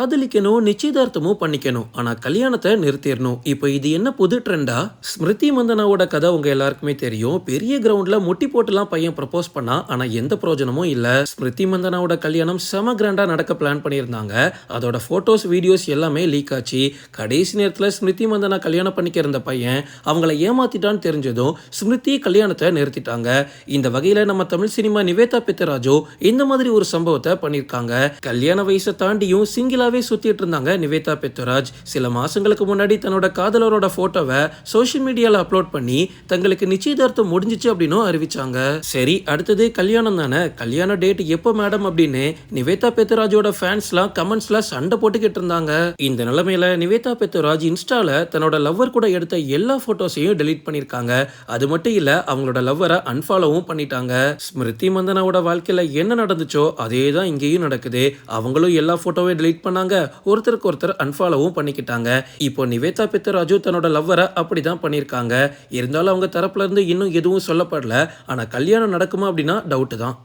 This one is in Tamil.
காதலிக்கணும் நிச்சயதார்த்தமும் பண்ணிக்கணும். ஆனா கல்யாணத்தை நிறுத்திடணும் இப்போ இது என்ன புது ட்ரெண்டா? ஸ்மிருதி மந்தனாவோட கதை உங்க எல்லாருக்குமே தெரியும். பெரிய கிரவுண்ட்ல முட்டி போட்டுலாம் பையன் ப்ரப்போஸ் பண்ணா ஆனா எந்த பிரயோஜனமும் இல்ல. ஸ்மிருதி மந்தனாவோட கல்யாணம் செம கிராண்டா நடக்க பிளான் பண்ணியிருந்தாங்க. அதோட போட்டோஸ் வீடியோஸ் எல்லாமே லீக் ஆச்சு. கடைசி நேரத்துல ஸ்மிருதி மந்தனா கல்யாணம் பண்ணிக்க இருந்த பையன் அவங்கள ஏமாத்திட்டான்னு தெரிஞ்சதும் ஸ்மிருதி கல்யாணத்தை நிறுத்திட்டாங்க. இந்த வகையில நம்ம தமிழ் சினிமா நிவேதா பித்தராஜோ இந்த மாதிரி ஒரு சம்பவத்தை பண்ணியிருக்காங்க. கல்யாண வயசை தாண்டியும் சிங்கிளாவே சுற்றிட்டு இருந்தாங்க நிவேதா பெத்துராஜ். சில மாசங்களுக்கு முன்னாடி தன்னோட காதலரோட ஃபோட்டோவை சோஷியல் மீடியாவில் அப்லோட் பண்ணி தங்களுக்கு நிச்சயதார்த்தம் முடிஞ்சிச்சு அப்படின்னு அறிவிச்சாங்க. சரி அடுத்தது கல்யாணம் தானே? கல்யாண டேட் எப்போ மேடம் அப்படின்னு நிவேதா பெத்துராஜோட ஃபேன்ஸ்லாம் கமெண்ட்ஸில் சண்டை போட்டுக்கிட்டு இருந்தாங்க. இந்த நிலைமையில நிவேதா பெத்துராஜ் இன்ஸ்டால தன்னோட லவ்வர் கூட எடுத்த எல்லா ஃபோட்டோஸையும் டெலீட் பண்ணிருக்காங்க. அது மட்டும் இல்ல அவங்களோட லவ்வரை அன்ஃபாலோவும் பண்ணிட்டாங்க. ஸ்மிருதி மந்தனாவோட வாழ்க்கையில என்ன நடந்துச்சோ அதே தான் இங்கேயும் நடக்குது. அவங்களும் எல்லா ஃபோட்டோவையும் டெலீட் பண்ணாங்க ஒருத்தருக்கு ஒருத்தர் அன்ஃபாலோவும் பண்ணிக்கிட்டாங்க. இப்போ நிவேதா பித்தராஜு தன்னோட லவ்வரை அப்படி தான் பண்ணியிருக்காங்க இருந்தாலும் அவங்க தரப்புல இருந்து இன்னும் எதுவும் சொல்லப்படல. ஆனால் கல்யாணம் நடக்குமா அப்படின்னா டவுட்டு தான்.